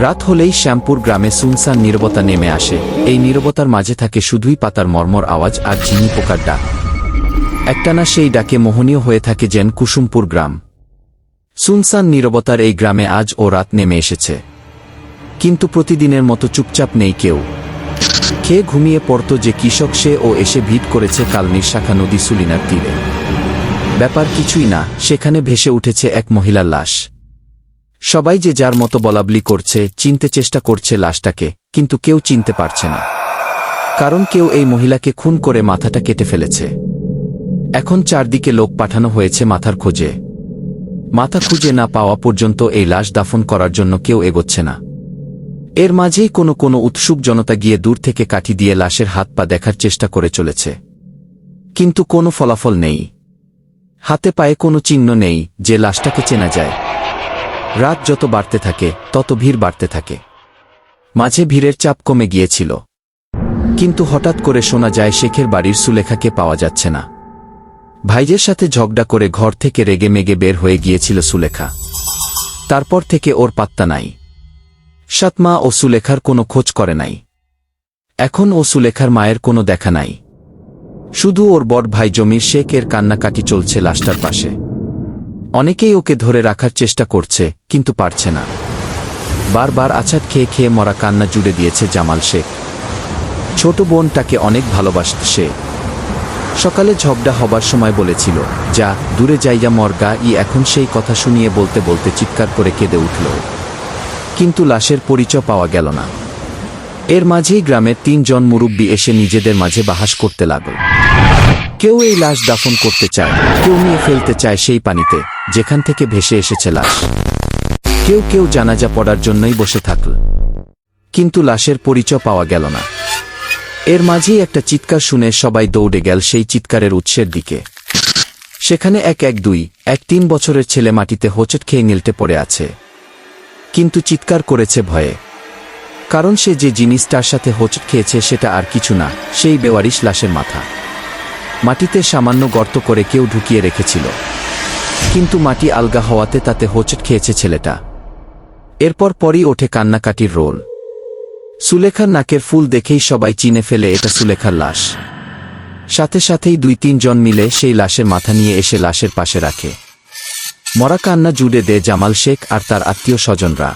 রাত হলেই শ্যামপুর গ্রামে সুনসান নীরবতা নেমে আসে। এই নীরবতার মাঝে থাকে শুধুই পাতার মর্মর আওয়াজ আর ঝিনি পোকার ডাক। একটানা সেই ডাকে মোহনীয় হয়ে থাকে যেন কুসুমপুর গ্রাম। সুনসান নীরবতার এই গ্রামে আজ ও রাত নেমে এসেছে। কিন্তু প্রতিদিনের মতো চুপচাপ নেই কেউ। খেয়ে ঘুমিয়ে পড়ত যে কৃষক সে ও এসে ভিড় করেছে কালনির শাখা নদী সুলিনার তীরে। ব্যাপার কিছুই না, সেখানে ভেসে উঠেছে এক মহিলার লাশ। সবাই যে যার মতো বলাবলি করছে, চিনতে চেষ্টা করছে লাশটাকে, কিন্তু কেউ চিনতে পারছে না। কারণ কেউ এই মহিলাকে খুন করে মাথাটা কেটে ফেলেছে। এখন চারদিকে লোক পাঠানো হয়েছে মাথার খোঁজে। মাথা খুঁজে না পাওয়া পর্যন্ত এই লাশ দাফন করার জন্য কেউ এগোচ্ছে না। এর মাঝেই কোনো কোনো উৎসুক জনতা গিয়ে দূর থেকে কাঠি দিয়ে লাশের হাত পা দেখার চেষ্টা করে চলেছে। কিন্তু কোনো ফলাফল নেই। হাতে পায়ে কোনো চিহ্ন নেই যে লাশটাকে চেনা যায়। রাত যত বাড়তে থাকে, তত ভিড় বাড়তে থাকে। মাঝে ভিড়ের চাপ কমে গিয়েছিল। কিন্তু হঠাৎ করে শোনা যায় শেখের বাড়ির সুলেখাকে পাওয়া যাচ্ছে না। ভাইজের সাথে ঝগড়া করে ঘর থেকে রেগে মেগে বের হয়ে গিয়েছিল সুলেখা। তারপর থেকে ওর পাত্তা নাই। সাতমা ও সুলেখার কোনো খোঁজ করে নাই। এখন ও সুলেখার মায়ের কোনো দেখা নাই। শুধু ওর বড় ভাই জমির শেখ এর কান্নাকাটি চলছে লাশটার পাশে। অনেকেই ওকে ধরে রাখার চেষ্টা করছে, কিন্তু পারছে না। বারবার আছাদ খেয়ে খেয়ে মরা কান্না জুড়ে দিয়েছে জামাল শেখ। ছোট বোন তাকে অনেক ভালোবাসত সে। সকালে ঝগড়া হবার সময় বলেছিল, যা, দূরে যাইয়া মর্গা ই এখন সেই কথা শুনিয়ে বলতে বলতে চিৎকার করে কেঁদে উঠল। কিন্তু লাশের পরিচয় পাওয়া গেল না। এর মাঝেই গ্রামের তিনজন মুরব্বী এসে নিজেদের মাঝে বাহাস করতে লাগল। কেউ এই লাশ দাফন করতে চায় কেউ নিয়ে ফেলতে চায় সেই পানিতে, যেখান থেকে ভেসে এসেছে লাশ। কেউ কেউ জানাজা পড়ার জন্যই বসে থাকল। কিন্তু লাশের পরিচয় পাওয়া গেল না। এর মাঝেই একটা চিৎকার শুনে সবাই দৌড়ে গেল সেই চিৎকারের উৎসের দিকে। সেখানে এক এক দুই, এক তিন বছরের ছেলে মাটিতে হোঁচট খেয়ে নিলটে পড়ে আছে। কিন্তু চিৎকার করেছে ভয়ে। কারণ সে যে জিনিস তার সাথে হোঁচট খেয়েছে সেটা আর কিছু না, সেই বেওয়ারিশ লাশের মাথা। মাটিতে সামান্য গর্ত করে কেউ ঢুকিয়ে রেখেছিল। কিন্তু মাটি আলগা হওয়াতে তাতে হোঁচট খেয়েছে ছেলেটা। এরপর পরই ওঠে কান্নাকাটির রোল। সুলেখার নাকের ফুল দেখেই সবাই চিনে ফেলে এটা সুলেখার লাশ। সাথে সাথেই দুই তিনজন মিলে সেই লাশের মাথা নিয়ে এসে লাশের পাশে রাখে। মরা কান্না জুড়ে দে জামাল শেখ আর তার আত্মীয় স্বজনরা।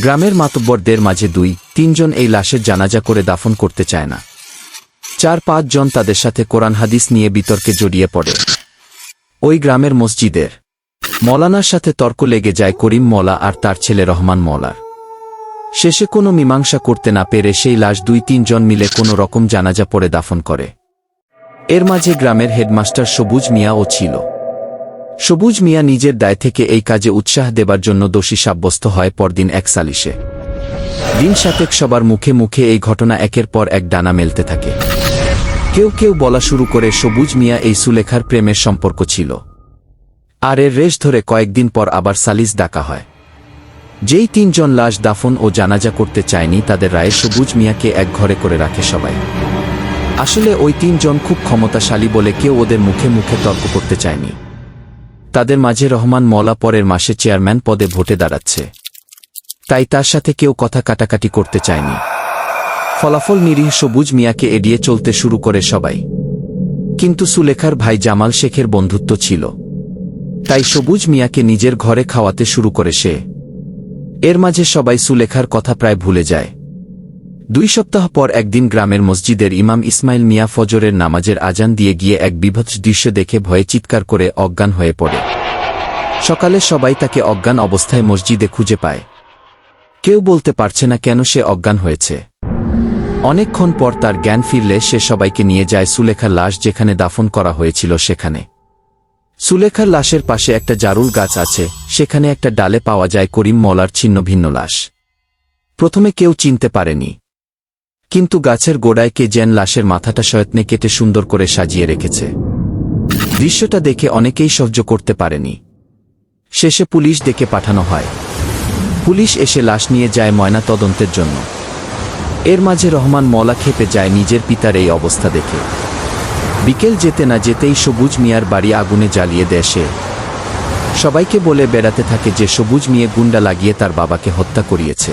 গ্রামের মাতব্বরদের মাঝে দুই, তিনজন এই লাশের জানাজা করে দাফন করতে চায় না। চার পাঁচজন তাদের সাথে কোরআন হাদিস নিয়ে বিতর্কে জড়িয়ে পড়ে। ওই গ্রামের মসজিদের মলানার সাথে তর্ক লেগে যায় করিম মলা আর তার ছেলে রহমান মলার শেষে কোনো মীমাংসা করতে না পেরে সেই লাশ দুই তিনজন মিলে কোনো রকম জানাজা পড়ে দাফন করে। এর মাঝে গ্রামের হেডমাস্টার সবুজ মিয়াও ছিল। সবুজ মিয়া নিজের দায় থেকে এই কাজে উৎসাহ দেবার জন্য দোষী সাব্যস্ত হয় পরদিন এক সালিশে। দিন সাতেক সবার মুখে মুখে এই ঘটনা একের পর এক ডানা মেলতে থাকে। কেউ কেউ বলা শুরু করে সবুজ মিয়া এই সুলেখার প্রেমের সম্পর্ক ছিল। আর এর রেশ ধরে কয়েকদিন পর আবার সালিস ডাকা হয়। যেই তিনজন লাশ দাফন ও জানাজা করতে চায়নি তাদের রায়ে সবুজ মিয়াকে এক ঘরে করে রাখে সবাই। আসলে ওই তিনজন খুব ক্ষমতাশালী বলে কেউ ওদের মুখে মুখে তর্ক করতে চায়নি। তাদের মাঝে রহমান মলা পরের মাসে চেয়ারম্যান পদে ভোটে দাঁড়াচ্ছে। তাই তার সাথে কেউ কথা কাটাকাটি করতে চায়নি। ফলাফল নিরীহ সবুজ মিয়াকে এড়িয়ে চলতে শুরু করে সবাই। কিন্তু সুলেখার ভাই জামাল শেখের বন্ধুত্ব ছিল। তাই সবুজ মিয়াকে নিজের ঘরে খাওয়াতে শুরু করে সে। এর মাঝে সবাই সুলেখার কথা প্রায় ভুলে যায়। দুই সপ্তাহ পর একদিন গ্রামের মসজিদের ইমাম ইসমাইল মিয়া ফজরের নামাজের আজান দিয়ে গিয়ে এক বিভৎস দৃশ্য দেখে ভয়ে চিৎকার করে অজ্ঞান হয়ে পড়ে। সকালে সবাই তাকে অজ্ঞান অবস্থায় মসজিদে খুঁজে পায়। কেউ বলতে পারছে না কেন সে অজ্ঞান হয়েছে। অনেকক্ষণ পর তার জ্ঞান ফিরলে সে সবাইকে নিয়ে যায় সুলেখার লাশ যেখানে দাফন করা হয়েছিল সেখানে। সুলেখার লাশের পাশে একটা জারুল গাছ আছে, সেখানে একটা ডালে পাওয়া যায় করিম মলার ছিন্ন ভিন্ন লাশ। প্রথমে কেউ চিনতে পারেনি। কিন্তু গাছের গোড়ায় কে যেন লাশের মাথাটা সয়ত্নে কেটে সুন্দর করে সাজিয়ে রেখেছে। দৃশ্যটা দেখে অনেকেই সহ্য করতে পারেনি। শেষে পুলিশ ডেকে পাঠানো হয়। পুলিশ এসে লাশ নিয়ে যায় ময়না তদন্তের জন্য। এর মাঝে রহমান মলা খেপে যায় নিজের পিতার এই অবস্থা দেখে। বিকেল যেতে না যেতেই সবুজ মিয়ার বাড়ি আগুনে জ্বালিয়ে দেয় সে। সবাইকে বলে বেড়াতে থাকে যে সবুজ মিয়ে গুন্ডা লাগিয়ে তার বাবাকে হত্যা করিয়েছে।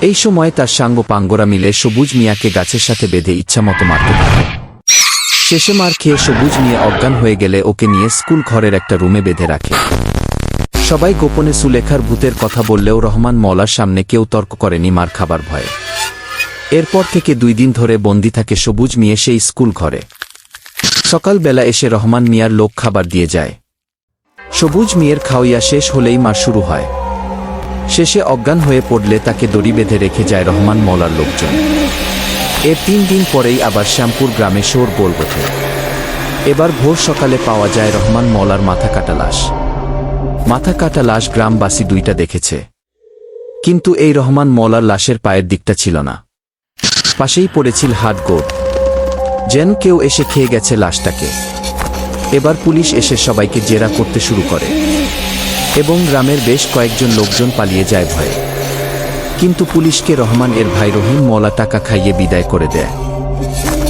এই সময় তার সাঙ্গ পাঙ্গরা মিলে সবুজ মিয়াকে গাছের সাথে বেঁধে ইচ্ছামতো মারতে থাকে। শেষে মার খেয়ে সবুজ মিয়া অজ্ঞান হয়ে গেলে ওকে নিয়ে স্কুল ঘরের একটা রুমে বেঁধে রাখে। সবাই গোপনে সুলেখার ভূতের কথা বললেও রহমান মলার সামনে কেউ তর্ক করেনি মার খাবার ভয়ে। এরপর থেকে দুই দিন ধরে বন্দি থাকে সবুজ মিয়ে সেই স্কুল ঘরে। সকালবেলা এসে রহমান মিয়ার লোক খাবার দিয়ে যায়। সবুজ মিয়ের খাওয়াইয়া শেষ হলেই মার শুরু হয়। শেষে অজ্ঞান হয়ে পড়লে তাকে দড়ি বেঁধে রেখে যায় রহমান মলার লোকজন। এর তিন দিন পরেই আবার শ্যামপুর গ্রামে শোর গোল ওঠে। এবার ভোর সকালে পাওয়া যায় রহমান মলার মাথা কাটা লাশ। মাথা কাটা লাশ গ্রামবাসী দুইটা দেখেছে। কিন্তু এই রহমান মলার লাশের পায়ের দিকটা ছিল না। পাশেই পড়েছিল হাট গোড় যেন কেউ এসে খেয়ে গেছে লাশটাকে। এবার পুলিশ এসে সবাইকে জেরা করতে শুরু করে। এবং গ্রামের বেশ কয়েকজন লোকজন পালিয়ে যায় ভয়ে। কিন্তু পুলিশকে রহমান এর ভাই রহিম মলা টাকা খাইয়ে বিদায় করে দেয়।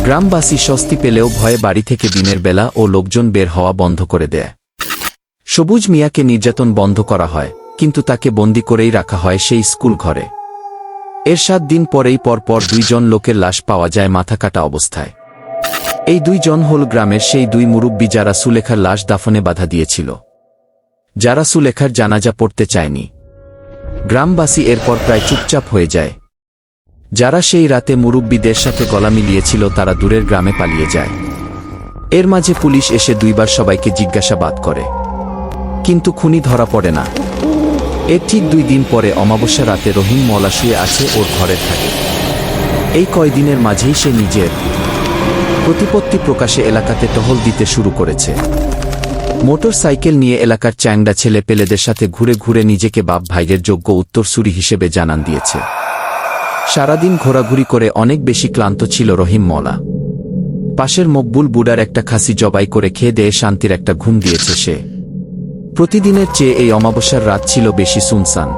গ্রামবাসী স্বস্তি পেলেও ভয়ে বাড়ি থেকে দিনের বেলা ও লোকজন বের হওয়া বন্ধ করে দেয়। সবুজ মিয়াকে নির্যাতন বন্ধ করা হয়, কিন্তু তাকে বন্দি করেই রাখা হয় সেই স্কুল ঘরে এর সাত দিন পরেই পরপর দুইজন লোকের লাশ পাওয়া যায় মাথা কাটা অবস্থায়। এই দুইজন হল গ্রামের সেই দুই মুরব্বী যারা সুলেখার লাশ দাফনে বাধা দিয়েছিল। যারা সুলেখার জানাজা পড়তে চায়নি। গ্রামবাসী এরপর প্রায় চুপচাপ হয়ে যায়। যারা সেই রাতে মুরব্বীদের সাথে গলা মিলিয়েছিল তারা দূরের গ্রামে পালিয়ে যায়। এর মাঝে পুলিশ এসে দুইবার সবাইকে জিজ্ঞাসাবাদ করে। কিন্তু খুনি ধরা পড়ে না। এর ঠিক দুই দিন পরে অমাবস্যা রাতে রহিম মলা শুয়ে আছে ওর ঘরে থাকে এই কয়দিনের মাঝেই সে নিজের প্রতিপত্তি প্রকাশে এলাকাতে টহল দিতে শুরু করেছে। মোটর সাইকেল নিয়ে এলাকার চ্যাংডা ছেলে পেলেদের সাথে ঘুরে ঘুরে নিজেকে বাপ ভাইয়ের যোগ্য উত্তরসূরি হিসেবে জানান দিয়েছে। সারাদিন ঘোরাঘুরি করে অনেক বেশি ক্লান্ত ছিল রহিম মলা। পাশের মকবুল বুড়ার একটা খাসি জবাই করে খেয়ে দেয়ে শান্তির একটা ঘুম দিয়েছে সে। প্রতিদিনের চেয়ে এই অমাবস্যার রাত ছিল বেশি সুনসান।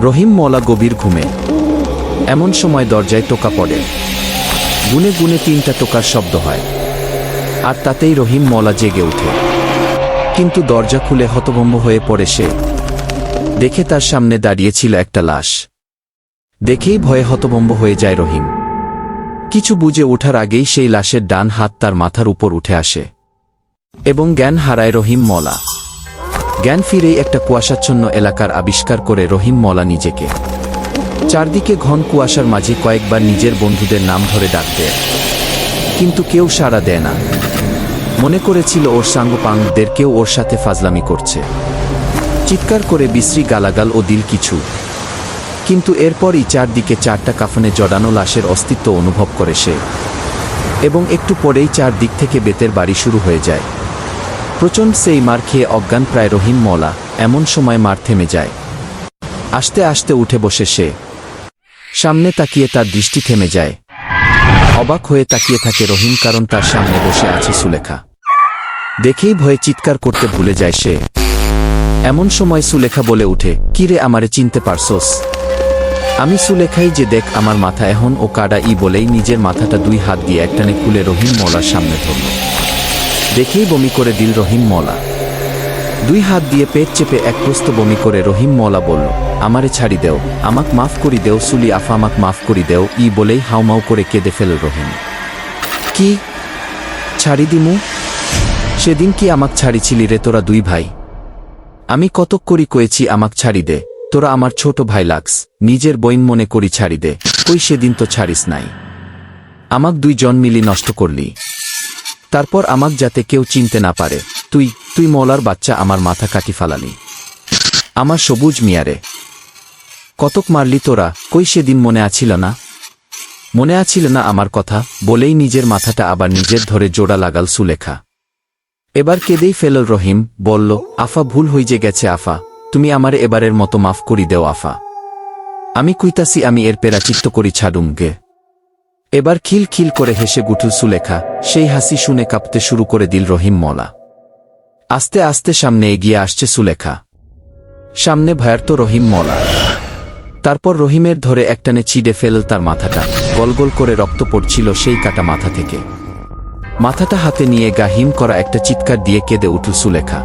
রহিম মলা গভীর ঘুমে। এমন সময় দরজায় টোকা পড়ে। গুনে গুনে তিনটা টোকার শব্দ হয়। আর তাতেই রহিম মলা জেগে ওঠে। কিন্তু দরজা খুলে হতভম্ব হয়ে পড়ে সে। দেখে তার সামনে দাঁড়িয়েছিল একটা লাশ। দেখেই ভয়ে হতভম্ব হয়ে যায় রহিম। কিছু বুঝে ওঠার আগেই সেই লাশের ডান হাত তার মাথার উপর উঠে আসে। এবং জ্ঞান হারায় রহিম মলা। জ্ঞান ফিরেই একটা কুয়াশাচ্ছন্ন এলাকার আবিষ্কার করে রহিম মলা নিজেকে। চারদিকে ঘন কুয়াশার মাঝে কয়েকবার নিজের বন্ধুদের নাম ধরে ডাক দেয় কিন্তু কেউ সাড়া দেয় না। মনে করেছিল ওর সাঙ্গপাঙ্গদের কেউ ওর সাথে ফাজলামি করছে। চিৎকার করে বিশ্রী গালাগাল ও দিল কিছু। কিন্তু এরপরই চারদিকে চারটা কাফনে জড়ানো লাশের অস্তিত্ব অনুভব করে সে। এবং একটু পরেই চারদিক থেকে বেতের বাড়ি শুরু হয়ে যায়। প্রচণ্ড সেই মার খেয়ে অজ্ঞান প্রায় রহিম মলা, এমন সময় মার থেমে যায়। আস্তে আস্তে উঠে বসে সে। সামনে তাকিয়ে তার দৃষ্টি থেমে যায়। অবাক হয়ে তাকিয়ে থাকে রহিম কারণ তার সামনে বসে আছে সুলেখা। দেখেই ভয়ে চিৎকার করতে ভুলে যায় সে। এমন সময় সুলেখা বলে উঠে কিরে আমারে চিনতে পারছোস? আমি সুলেখাই যে দেখ আমার মাথা এখন ও কাডা ই বলেই নিজের মাথাটা দুই হাত দিয়ে একটানে খুলে রহিম মলার সামনে ধরল। দেখেই বমি করে দিল রহিম মলা। দুই হাত দিয়ে পেট চেপে এক প্রস্ত বমি করে রহিম মলা বলল, আমারে ছাড়ি দেও, আমাক মাফ করি দেও, সুলি আফা আমাক মাফ করি দেও, ই বলেই হাউমাউ করে কেঁদে ফেল রহিম। কি? ছাড়ি দিমু? সেদিন কি আমাক ছাড়িছিলি রে তোরা দুই ভাই? আমি কতক করি কয়েছি আমাক ছাড়ি দে, তোরা আমার ছোট ভাই লাগস, নিজের বইন মনে করি ছাড়ি দে, কই সেদিন তো ছাড়িস নাই। আমাক দুইজন মিলি নষ্ট করলি। তারপর আমাক যাতে কেউ চিনতে না পারে, তুই তুই মলার বাচ্চা আমার মাথা কাটি ফালালি। আমার সবুজ মিয়ারে। কতক মারলি তোরা, কই সেদিন মনে আছিল না? মনে আছিল না আমার কথা, বলেই নিজের মাথাটা আবার নিজের ধরে জোড়া লাগাল সুলেখা। এবার কেঁদেই ফেলল রহিম, বলল, আফা ভুল হইজে গেছে আফা, তুমি আমারে এবারের মতো মাফ করি দেও আফা। আমি কুইতাসি আমি এর পেরাচিত্ত করি ছাড়ুমগে এবার খিল খিল করে হেসে গুঠুল সুলেখা, সেই হাসি শুনে কাঁপতে শুরু করে দিল রহিম মলা। আস্তে আস্তে সামনে এগিয়ে আসছে সুলেখা। সামনে ভয়ার্ত রহিম মলা। তারপর রহিমের ধরে একটানে চিডে ফেল তার মাথাটা গলগল করে রক্ত পড়ছিল সেই কাটা মাথা থেকে। মাথাটা হাতে নিয়ে গা হিম করা একটা চিৎকার দিয়ে কেঁদে উঠল সুলেখা।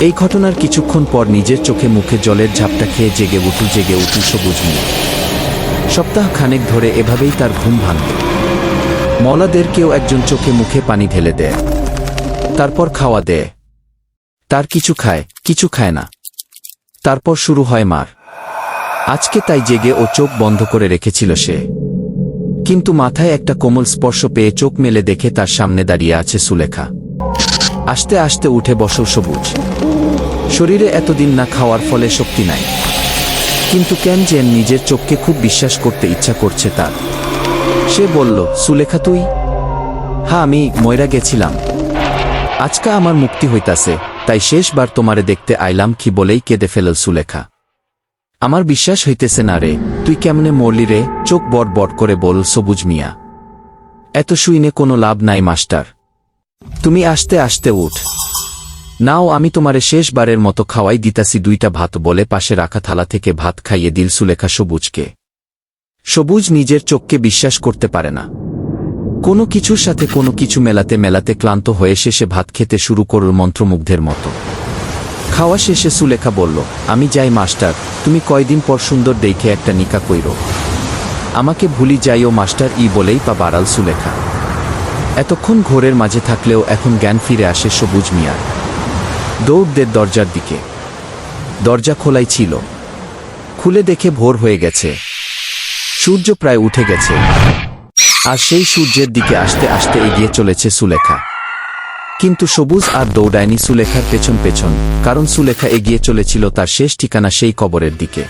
এই ঘটনার কিছুক্ষণ পর নিজের চোখে মুখে জলের ঝাপটা খেয়ে জেগে উঠু জেগে উঠু সবুজ মিয়া সপ্তাহ খানেক ধরে এভাবেই তার ঘুম ভাঙত মলাদের কেউ একজন চোখে মুখে পানি ঢেলে দেয়। তারপর খাওয়া দেয়। তার কিছু খায় কিছু খায় না। তারপর শুরু হয় মার। আজকে তাই জেগে ও চোখ বন্ধ করে রেখেছিল সে। কিন্তু মাথায় একটা কোমল স্পর্শ পেয়ে চোখ মেলে দেখে তার সামনে দাঁড়িয়ে আছে সুলেখা। আস্তে আস্তে উঠে বসো সবুজ। শরীরে এতদিন না খাওয়ার ফলে শক্তি নাই। কিন্তু কেন যেন নিজের চোখকে খুব বিশ্বাস করতে ইচ্ছা করছে তার? সে বলল, সুলেখা, তুই? হ্যাঁ আমি ময়রা গেছিলাম। আজকা আমার মুক্তি হইতাছে, তাই শেষবার তোমারে দেখতে আইলাম কি বলেই কেঁদে ফেলল সুলেখা। আমার বিশ্বাস হইতেছে না রে, তুই কেমনে মরলি রে, চোখ বট বট করে বল, সবুজ মিয়া। এত শুইনে কোনো লাভ নাই, মাস্টার। তুমি আসতে আসতে উঠ। নাও আমি তোমারে শেষবারের মতো খাওয়াই দিতাছি দুইটা ভাত বলে পাশে রাখা থালা থেকে ভাত খাইয়ে দিল সুলেখা সবুজকে। সবুজ নিজের চোখকে বিশ্বাস করতে পারে না। কোনো কিছুর সাথে কোনো কিছু মেলাতে মেলাতে ক্লান্ত হয়ে শেষে ভাত খেতে শুরু করল মন্ত্রমুগ্ধের মতো। খাওয়া শেষে সুলেখা বলল, আমি যাই, মাস্টার, তুমি কয়দিন পর সুন্দর দেখে একটা নিকা কইর। আমাকে ভুলি যাইও, মাস্টার, ই বলেই পা বাড়াল সুলেখা। এতক্ষণ ঘোরের মাঝে থাকলেও এখন জ্ঞান ফিরে আসে সবুজ মিয়ার। দৌড় দে দরজার দিকে। দরজা খোলাই ছিল। খুলে দেখে ভোর হয়ে গেছে। সূর্য প্রায় উঠে গেছে। আর সেই সূর্যের দিকে আসতে আসতে এগিয়ে চলেছে সুলেখা। কিন্তু সবুজ আর দৌড়ায়নি সুলেখার পেছন পেছন, কারণ সুলেখা এগিয়ে চলেছিল তার শেষ ঠিকানা সেই কবরের দিকে।